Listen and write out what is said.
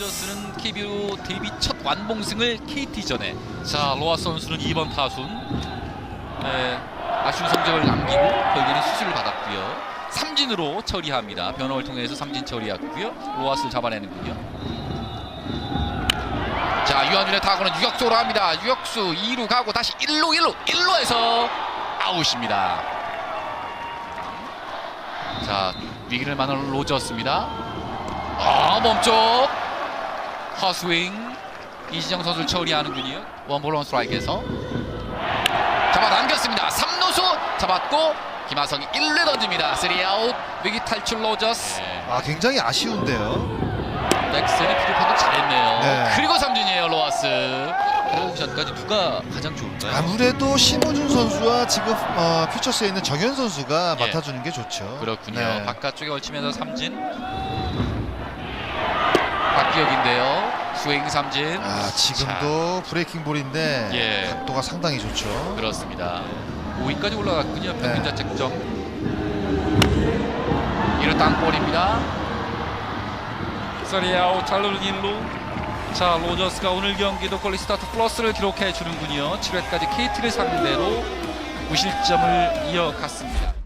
로저스는 KBO 데뷔 첫 완봉승을 KT전에. 자 로아 선수는 2번 타순. 네, 아쉬운 성적을 남기고 결국에는 수술을 받았고요. 삼진으로 처리합니다. 변화를 통해서 삼진 처리했고요. 로아스를 잡아내는군요. 자 유한준의 타구는 유격수로 합니다. 유격수 2루 가고 다시 1루 1루 1루에서 아웃입니다. 자 위기를 만난 로저스입니다. 아 몸쪽 헛스윙 이진영 선수를 처리하는군요 원볼 원 스트라이크에서 잡아당겼습니다 3루수 잡았고 김하성이 1루 던집니다 3아웃 위기 탈출 로저스 아 굉장히 아쉬운데요. 피드 판독 잘했네요 네. 그리고 삼진이에요 로하스 오션까지 누가 가장 좋을까요? 아무래도 심우준 선수와 지금 어, 퓨처스에 있는 정현 선수가 예. 맡아주는 게 좋죠. 그렇군요. 네. 바깥쪽에 걸치면서 삼진. 박기혁인데요. 스윙 삼진. 아 지금도 브레이킹 볼인데 예. 각도가 상당히 좋죠. 그렇습니다. 5위까지 올라갔군요. 평균 네. 자책점. 1루 땅볼입니다. 서리아웃 잘루는 1루 자 로저스가 오늘 경기도 꼴리 스타트 플러스를 기록해 주는군요 7회까지 KT를 상대로 무실점을 이어갔습니다